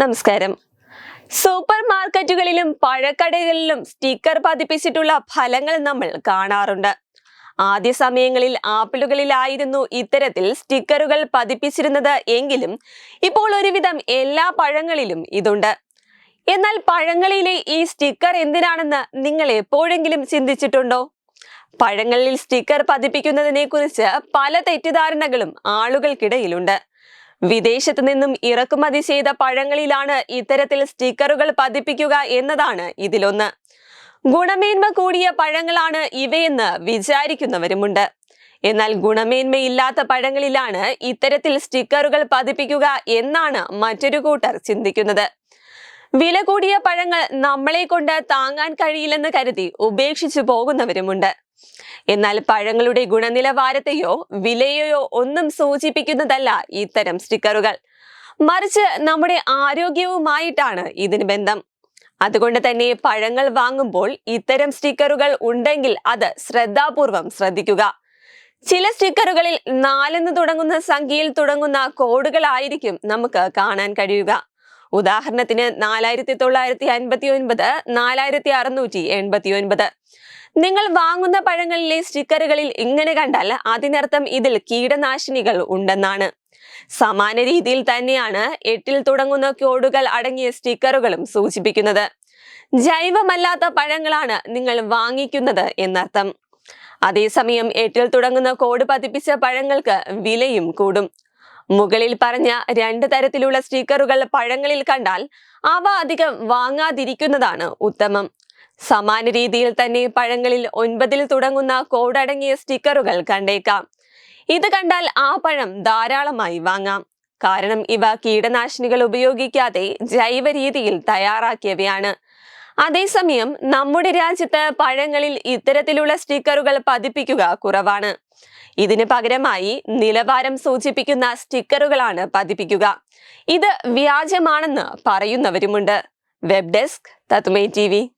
നമസ്കാരം. Super മാർക്കറ്റുകളിലും പഴക്കടകളിലും sticker പതിപ്പിച്ചിട്ടുള്ള ഫലങ്ങൾ നമ്മൾ കാണാറുണ്ട്. ആദ്യ സമയങ്ങളിൽ ആപ്പിളുകളിലായിരുന്നു ഇത്തരത്തിൽ സ്റ്റിക്കറുകൾ പതിപ്പിച്ചിരുന്നത് എങ്കിലും ഇപ്പോൾ ഒരുവിധം എല്ലാ പഴങ്ങളിലും ഇതുണ്ട്. എന്നാൽ പഴങ്ങളിലെ ഈ സ്റ്റിക്കർ എന്തിനാണെന്ന് നിങ്ങൾ എപ്പോഴെങ്കിലും ചിന്തിച്ചിട്ടുണ്ടോ? പഴങ്ങളിൽ സ്റ്റിക്കർ പതിപ്പിക്കുന്നതിനെ കുറിച്ച് പല തെറ്റിദ്ധാരണകളും ആളുകൾക്കിടയിലുണ്ട്. വിദേശത്ത് നിന്നും ഇറക്കുമതി ചെയ്ത പഴങ്ങളിലാണ് ഇത്തരത്തിൽ സ്റ്റിക്കറുകൾ പതിപ്പിക്കുക എന്നതാണ് ഇതിലൊന്ന്. ഗുണമേന്മ കൂടിയ പഴങ്ങളാണ് ഇവയെന്ന് വിചാരിക്കുന്നവരുമുണ്ട്. എന്നാൽ ഗുണമേന്മയില്ലാത്ത പഴങ്ങളിലാണ് ഇത്തരത്തിൽ സ്റ്റിക്കറുകൾ പതിപ്പിക്കുക എന്നാണ് മറ്റൊരു കൂട്ടർ ചിന്തിക്കുന്നത്. വില കൂടിയ പഴങ്ങൾ നമ്മളെ കൊണ്ട് താങ്ങാൻ കഴിയില്ലെന്ന് കരുതി ഉപേക്ഷിച്ചു പോകുന്നവരുമുണ്ട്. എന്നാൽ പഴങ്ങളുടെ ഗുണനിലവാരത്തെയോ വിലയെയോ ഒന്നും സൂചിപ്പിക്കുന്നതല്ല ഇത്തരം സ്റ്റിക്കറുകൾ. മറിച്ച് നമ്മുടെ ആരോഗ്യവുമായിട്ടാണ് ഇതിന് ബന്ധം. അതുകൊണ്ട് തന്നെ പഴങ്ങൾ വാങ്ങുമ്പോൾ ഇത്തരം സ്റ്റിക്കറുകൾ ഉണ്ടെങ്കിൽ അത് ശ്രദ്ധാപൂർവം ശ്രദ്ധിക്കുക. ചില സ്റ്റിക്കറുകളിൽ നാലെന്ന് തുടങ്ങുന്ന സംഖ്യയിൽ തുടങ്ങുന്ന കോഡുകളായിരിക്കും നമുക്ക് കാണാൻ കഴിയുക. ഉദാഹരണത്തിന് നാലായിരത്തി തൊള്ളായിരത്തി അൻപത്തി ഒൻപത് നാലായിരത്തി അറുന്നൂറ്റി എൺപത്തി ഒൻപത് നിങ്ങൾ വാങ്ങുന്ന പഴങ്ങളിലെ സ്റ്റിക്കറുകളിൽ ഇങ്ങനെ കണ്ടാൽ അതിനർത്ഥം ഇതിൽ കീടനാശിനികൾ ഉണ്ടെന്നാണ്. സമാന രീതിയിൽ തന്നെയാണ് എട്ടിൽ തുടങ്ങുന്ന കോഡുകൾ അടങ്ങിയ സ്റ്റിക്കറുകളും സൂചിപ്പിക്കുന്നത്. ജൈവമല്ലാത്ത പഴങ്ങളാണ് നിങ്ങൾ വാങ്ങിക്കുന്നത് എന്നർത്ഥം. അതേസമയം എട്ടിൽ തുടങ്ങുന്ന കോഡ് പതിപ്പിച്ച പഴങ്ങൾക്ക് വിലയും കൂടും. മുകളിൽ പറഞ്ഞ രണ്ട് തരത്തിലുള്ള സ്റ്റിക്കറുകൾ പഴങ്ങളിൽ കണ്ടാൽ അവ അധികം വാങ്ങാതിരിക്കുന്നതാണ് ഉത്തമം. സമാന രീതിയിൽ തന്നെ പഴങ്ങളിൽ ഒൻപതിൽ തുടങ്ങുന്ന കോഡടങ്ങിയ സ്റ്റിക്കറുകൾ കണ്ടേക്കാം. ഇത് കണ്ടാൽ ആ പഴം ധാരാളമായി വാങ്ങാം. കാരണം ഇവ കീടനാശിനികൾ ഉപയോഗിക്കാതെ ജൈവ രീതിയിൽ തയ്യാറാക്കിയവയാണ്. അതേസമയം നമ്മുടെ രാജ്യത്ത് പഴങ്ങളിൽ ഇത്തരത്തിലുള്ള സ്റ്റിക്കറുകൾ പതിപ്പിക്കുക കുറവാണ്. ഇതിന് പകരമായി നിലവാരം സൂചിപ്പിക്കുന്ന സ്റ്റിക്കറുകളാണ് പതിപ്പിക്കുക. ഇത് വ്യാജമാണെന്ന് പറയുന്നവരുമുണ്ട്. വെബ് ഡെസ്ക് തത്മേ ടി